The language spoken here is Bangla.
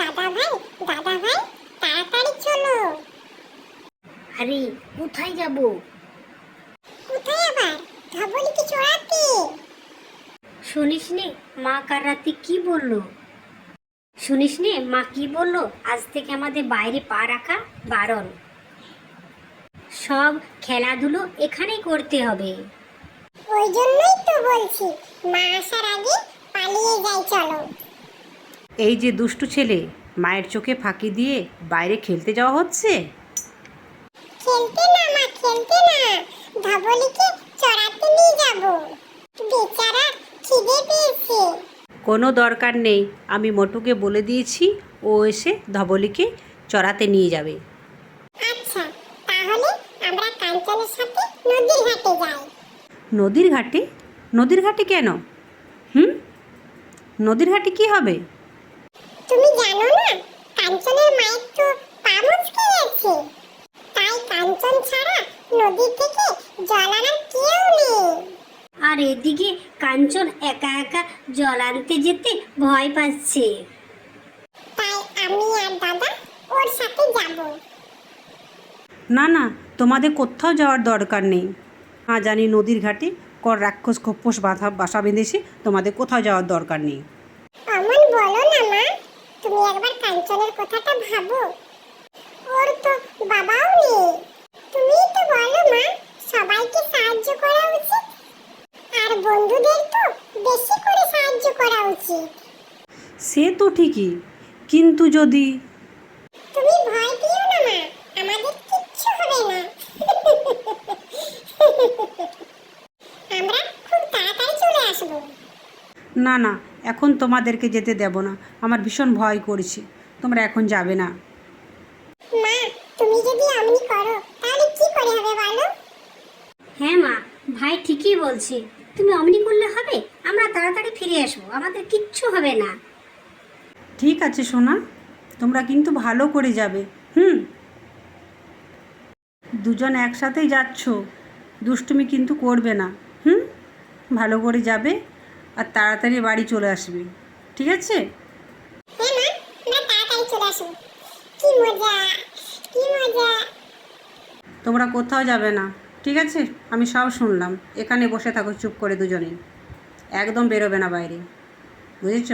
দাদা ভাই দাদা ভাই তাড়াতাড়ি চলো। আরে কোথায় যাব? কোথায় আবার? ধবলিকে চড়াতে শুনিস নে মা কাল রাতে কি বলল? শুনিস নে মা কি বলল? আজ থেকে আমাদের বাইরে পা রাখা বারণ সব খেলাধুলো এখানেই করতে হবে। ওই জন্যই তো বলছি মা আসার আগে পালিয়ে যাই চলো। এই যে দুষ্টু ছেলে মায়ের চোখে ফাঁকি দিয়ে বাইরে খেলতে যাওয়া হচ্ছে? খেলতে না মা খেলতে না। ধবলিকে চড়াতে নিয়ে যাব। বেচারা খিদে পেয়েছে। কোনো দরকার নেই আমি মটুকে বলে দিয়েছি ও এসে ধবলিকে চড়াতে নিয়ে যাবে। আচ্ছা তাহলে আমরা কাঞ্চনের সাথে নদীর ঘাটে যাই। নদীর ঘাটে? নদীর ঘাটে কেন? হুম? নদীর ঘাটে কি হবে? তুমি জানো না কাঞ্চনের মায়ের তো পা মুচকে গেছে। তাই কাঞ্চন ছাড়া নদী থেকে জল আনার কেউ নেই। আর এদিকে কাঞ্চন একা একা জল আনতে যেতে ভয় পাচ্ছে। তাই আমি আর দাদা ওর সাথে যাব। না না তোমাদের কোথাও যাওয়ার দরকার নেই। হ্যাঁ জানি নদীর ঘাটে কর রাক্ষস খপ্পস বাধা বাসা বেঁধেছে তোমাদের কোথাও যাওয়ার দরকার নেই। না তুমি একবার কাঞ্চনের কথাটা ভাবো। ওর তো বাবাও নেই। তুমিই তো বলো মা সবাইকে সাহায্য করা উচিত। আর বন্ধুদের তো বেশি করে সাহায্য করা উচিত। সে তো ঠিকই কিন্তু যদি তুমি ভয় পেও না মা আমাদের কিচ্ছু হবে না। আমরা খুব তাড়াতাড়ি চলে আসব না না এখন তোমাদেরকে যেতে দেব না। আমার ভীষণ ভয় করছে। তোমরা এখন যাবে না। মা তুমি যদি অমনি করো তাহলে কি করে হবে বলো? হ্যাঁ মা ভাই ঠিকই বলছে। তুমি অমনি করলে হবে আমরা তাড়াতাড়ি ফিরে আসব আমাদের কিচ্ছু হবে না। ঠিক আছে সোনা তোমরা কিন্তু ভালো করে যাবে হুম? দুজন একসাথেই যাচ্ছ দুষ্টুমি কিন্তু করবে না হুম? ভালো করে যাবে আর তাড়াতাড়ি বাড়ি চলে আসবি। ঠিক আছে? হ্যাঁ তোমরা কোথাও যাবে না ঠিক আছে? আমি সব শুনলাম। এখানে বসে থাকো চুপ করে দুজনেই একদম বেরোবে না বাইরে। বুঝেছ?